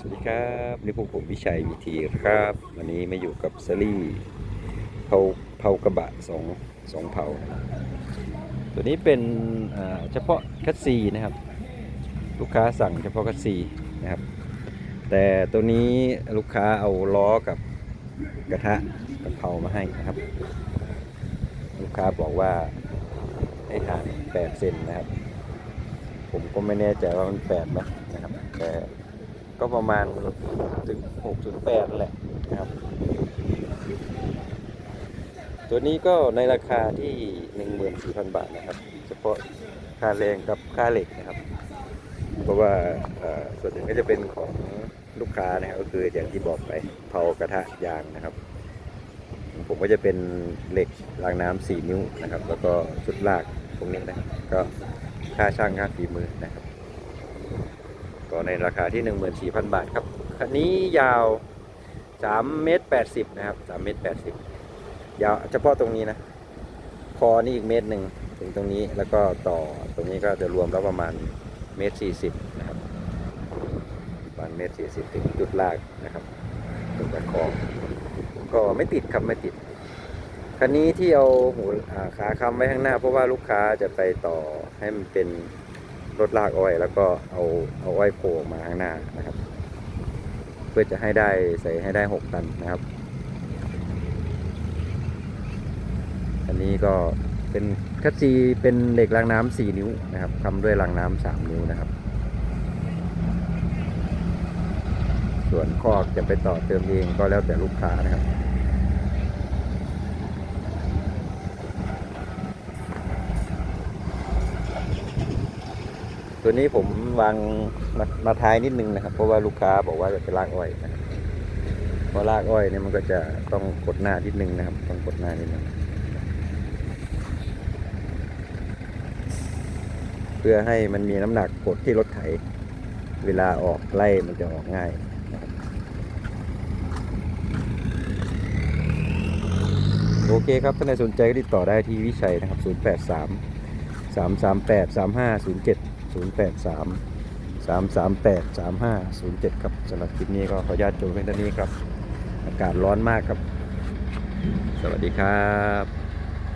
สวัสดีครับนี่พวกผมวิชัยวีทีครับ วันนี้มาอยู่กับซรี่เผาเผากระบะสองสองเผา ตัวนี้เป็นเฉพาะคัสซีนะครับ ลูกค้าสั่งเฉพาะคัสซีนะครับ แต่ตัวนี้ลูกค้าเอาล้อกับกระทะกับเผามาให้นะครับ ลูกค้าบอกว่าให้ห่าง8เซนนะครับ ผมก็ไม่แน่ใจว่ามัน8ไหมนะครับแต่ ก็ประมาณถึง6.8แหละนะครับตัวนี้ก็ในราคาที่ 14,000 บาทนะครับ เฉพาะค่าแรงกับค่าเหล็กนะครับ เพราะว่าส่วนหนึ่งก็จะเป็นของลูกค้านะครับก็คืออย่างที่บอกไปเผากระทะยางนะครับ ผมก็จะเป็นเหล็กรางน้ำ4นิ้วนะครับ แล้วก็ชุดลากตรงนี้นะครับ ก็ค่าช่างค่าฝีมือนะครับ ก็ในราคาที่ 14,000 บาทครับ คันนี้ยาว3เมตร80 นะครับ3เมตร80 ยาวเฉพาะตรงนี้นะ คอนี่อีกเมตรหนึ่งถึงตรงนี้แล้วก็ต่อตรงนี้ก็จะรวมแล้วประมาณเมตร40 นะครับประมาณเมตร40 ถึงจุดลากนะครับตรงกระคอก็ไม่ติดครับไม่ติดคันนี้ที่เอาหูขาค้ำไว้ข้างหน้า เพราะว่าลูกค้าจะไปต่อให้มันเป็น รถลากอ้อย แล้วก็เอาเอาอ้อยโผล่ออกมาข้างหน้านะครับ เพื่อจะให้ได้ใส่ให้ได้ 6 ตันนะครับ อันนี้ก็เป็นคัตซีเป็นเหล็กรางน้ำ4นิ้วนะครับทำด้วยรางน้ำ3นิ้วนะครับ ส่วนคอกจะไปต่อเติมเองก็แล้วแต่ลูกค้านะครับ ตัวนี้ผมวางมามาท้ายนิดนึงนะครับ เพราะว่าลูกค้าบอกว่าจะไปลากอ้อยนะครับเพราะลากอ้อยเนี่ยมันก็จะต้องกดหน้านิดนึงนะครับ ต้องกดหน้านิดนึงเพื่อให้มันมีน้ำหนักกดที่รถไถ เวลาออกไล่มันจะออกง่ายโอเคครับถ้าใครสนใจก็ติดต่อได้ที่วิชัยนะครับ 083 338 3507 083 338 3507 ครับสำหรับคลิปนี้ก็ขออนุญาตจบเพียงเท่านี้ครับ อากาศร้อนมากครับ สวัสดีครับ